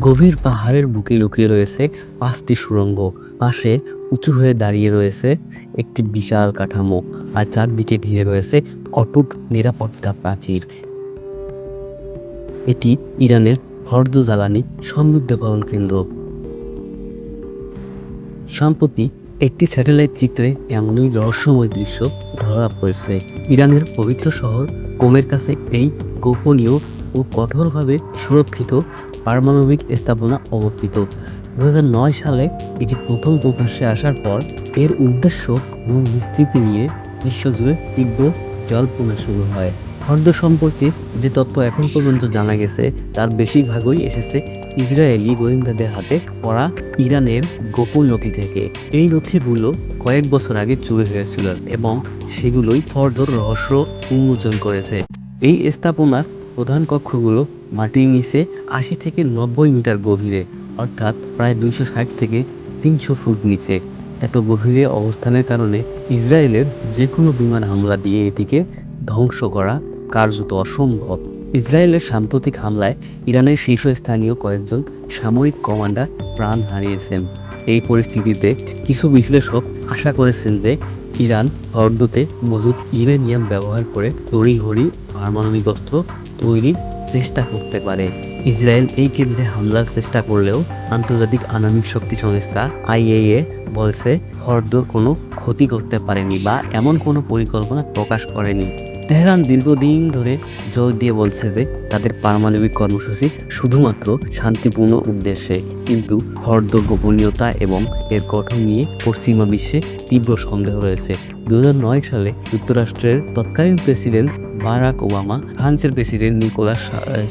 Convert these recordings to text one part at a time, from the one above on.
গভীর পাহাড়ের বুকে লুকিয়ে রয়েছে পাঁচটি সুড়ঙ্গ। পাশে উঁচু হয়ে দাঁড়িয়ে রয়েছে একটি বিশাল কাঠামো আর চারদিকে ঘিরে রয়েছে অটুট নিরাপত্তা প্রাচীর। এটি ইরানের হর্দ জ্বালানি সমৃদ্ধকরণ কেন্দ্র। সম্প্রতি একটি স্যাটেলাইট চিত্রে এমনই রহস্যময় দৃশ্য ধরা পড়েছে। ইরানের পবিত্র শহর কোমের কাছে এই গোপনীয় ও কঠোরভাবে সুরক্ষিত পারমাণবিক স্থাপনা অবস্থিত। দু সালে এটি প্রথম প্রকাশ্যে আসার পর এর উদ্দেশ্য এবং বিস্তৃতি নিয়ে বিশ্বজুড়ে তীব্র জল্পনা শুরু হয়। হর্দ সম্পর্কে যে তথ্য এখন পর্যন্ত জানা গেছে, তার বেশিরভাগই এসেছে ইসরায়েলি গোয়েন্দাদের হাতে পড়া ইরানের গোপন নথি থেকে। এই নথিগুলো কয়েক বছর আগে চুরি হয়েছিল এবং সেগুলোই ফর্দর রহস্য উন্মোচন করেছে। এই স্থাপনার প্রধান কক্ষগুলো মাটির নিচে আশি থেকে নব্বই মিটার গভীরে, অর্থাৎ প্রায় দুইশো ষাট থেকে তিনশো ফুট নিচে। এত গভীরে অবস্থানের কারণে ইসরায়েলের যে কোনো বিমান হামলা দিয়ে এটিকে ধ্বংস করা কার্যত অসম্ভব। ইসরায়েলের সাম্প্রতিক হামলায় ইরানের শীর্ষস্থানীয় কয়েকজন সামরিক কমান্ডার প্রাণ হারিয়েছেন। এই পরিস্থিতিতে কিছু বিশ্লেষক আশা করেছেন যে ইরান, হর্দতে মজুদ ইউরেনিয়াম ব্যবহার করে তড়িঘড়ি পারমাণবিক অস্ত্র তৈরির চেষ্টা করতে পারে। ইসরায়েল এই কেন্দ্রে হামলার চেষ্টা করলেও আন্তর্জাতিক আণবিক শক্তি সংস্থা আইএএ বলছে হরদ কোনো ক্ষতি করতে পারেনি বা এমন কোনো পরিকল্পনা প্রকাশ করেনি। তেহরান দীর্ঘদিন ধরে জোর দিয়ে বলছে যে তাদের পারমাণবিক কর্মসূচি শুধুমাত্র শান্তিপূর্ণ উদ্দেশ্যে, কিন্তু হর্দ গোপনীয়তা এবং এর গঠন নিয়ে পশ্চিমা বিশ্বে তীব্র সন্দেহ রয়েছে। দু সালে যুক্তরাষ্ট্রের তৎকালীন প্রেসিডেন্ট বারাক ওবামা, ফ্রান্সের প্রেসিডেন্ট নিকোলাস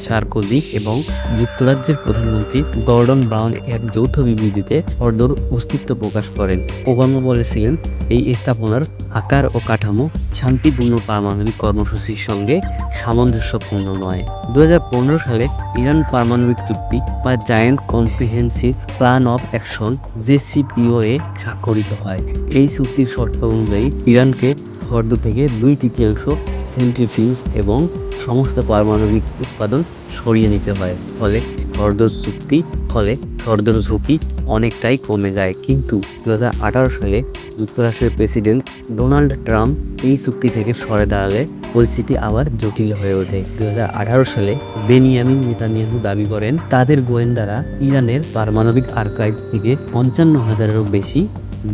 সার্কোজি এবং যুক্তরাজ্যের প্রধানমন্ত্রী গর্ডন ব্রাউন এক যৌথ বিবৃতিতে হর্দর অস্তিত্ব প্রকাশ করেন। ওবামা বলেছিলেন, এই স্থাপনার আকার ও কাঠামো শান্তিপূর্ণ পারমাণবিক কর্মসূচির সঙ্গে সামঞ্জস্যপূর্ণ নয়। দু সালে ইরান পারমাণবিক চুক্তি বা joint comprehensive plan of action JCPOA স্বাক্ষরিত হয়। এই চুক্তির শর্ত অনুযায়ী ইরানকে হর্দ থেকে দুই তৃতীয়াংশ সেন্ট্রিফিউজ এবং সমস্ত পারমাণবিক উৎপাদন সরিয়ে নিতে হয়, ফলে হর্দর চুক্তি, ফলে হর্দর ঝুঁকি অনেকটাই কমে যায়। কিন্তু দু হাজার আঠারো সালে যুক্তরাষ্ট্রের প্রেসিডেন্ট ডোনাল্ড ট্রাম্প এই চুক্তি থেকে সরে দাঁড়ালে পরিস্থিতি আবার জটিল হয়ে ওঠে। দু হাজার আঠারো সালে বেনিয়ামিন নেতানিয়াহু দাবি করেন, তাদের গোয়েন্দারা ইরানের পারমাণবিক আর্কাইভ থেকে পঞ্চান্ন হাজারেরও বেশি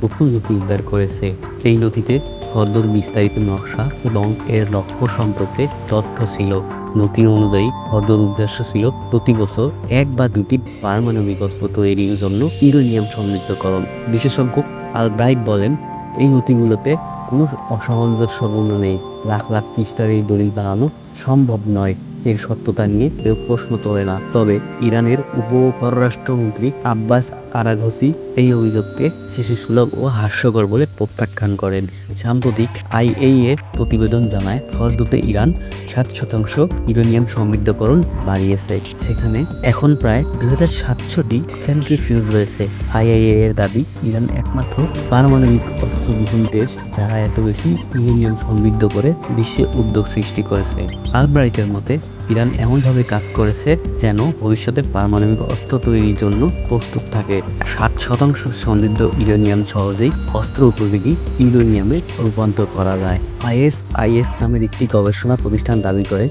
গোপন নথি উদ্ধার করেছে। এই নথিতে হদ্দর বিস্তারিত নকশা এবং এর লক্ষ্য সম্পর্কে তথ্য ছিল। নথি অনুযায়ী হ্রদর উদ্দেশ্য ছিল প্রতি বছর এক বা দুটি পারমাণবিক অস্ত্র তৈরির জন্য ইউরেনিয়াম সমৃদ্ধকরণ। বিশেষজ্ঞ আলব্রাইট বলেন, এই নথিগুলোতে কোনো অসামঞ্জস্যপূর্ণ নেই। লাখ লাখ পৃষ্ঠার এই দলিল বানানো সম্ভব নয়। এর সত্যতা নিয়ে কেউ প্রশ্ন তোলে না। তবে ইরানের উপ পররাষ্ট্রমন্ত্রী আব্বাস আরাঘসি এই অভিযোগকে শিশু সুলভ ও হাস্যকর বলে প্রত্যাখ্যান করেন। সাম্প্রতিক আইএইএ প্রতিবেদন জানায় ফলদুতে ইরান সাত শতাংশ ইউরেনিয়াম সমৃদ্ধকরণ বাড়িয়েছে। সেখানে এখন প্রায় দুই হাজার সাতশোটি সেন্ট্রিফিউজ রয়েছে। আইআইএ এর দাবি, ইরান একমাত্র পারমাণবিক অস্ত্রবিহীন দেশ যারা এত বেশি ইউরেনিয়াম সমৃদ্ধ করে বিশ্বে উদ্যোগ সৃষ্টি করেছে। আলব্রাইটের মতে ইরান এমনভাবে কাজ করেছে যেন ভবিষ্যতে পারমাণবিক অস্ত্র তৈরির জন্য প্রস্তুত থাকে। সাত শতাংশ সমৃদ্ধ ইউরেনিয়াম সহজেই অস্ত্র উপযোগী ইউরেনিয়ামে রূপান্তর করা যায়। আইএস আইএস নামের একটি গবেষণা প্রতিষ্ঠান দাবি করে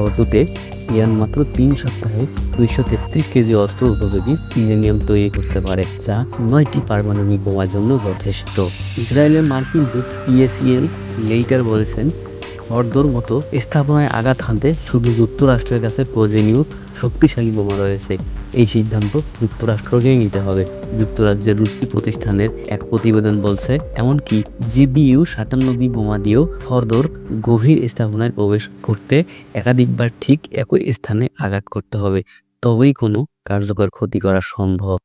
অবতুতে ইরান মাত্র তিন সপ্তাহে দুইশো তেত্রিশ কেজি অস্ত্র উপযোগী ইউরেনিয়াম তৈরি করতে পারে, যা নয়টি পারমাণবিক বোমার জন্য যথেষ্ট। ইসরায়েলের মার্কিন দূত পিএসিএল লেইটার বলেছেন হর্দর মতো স্থাপনায় আঘাত হানতে শুধু যুক্তরাষ্ট্রের কাছে প্রয়োজনীয় শক্তিশালী বোমা রয়েছে। এই সিদ্ধান্ত যুক্তরাষ্ট্রকেই নিতে হবে। যুক্তরাজ্যের রুশি প্রতিষ্ঠানের এক প্রতিবেদন বলছে, এমনকি জিবিইউ সাতান্নবি বোমা দিয়েও ফর্দর গভীর স্থাপনায় প্রবেশ করতে একাধিকবার ঠিক একই স্থানে আঘাত করতে হবে। তবেই কোনো কার্যকর ক্ষতি করা সম্ভব।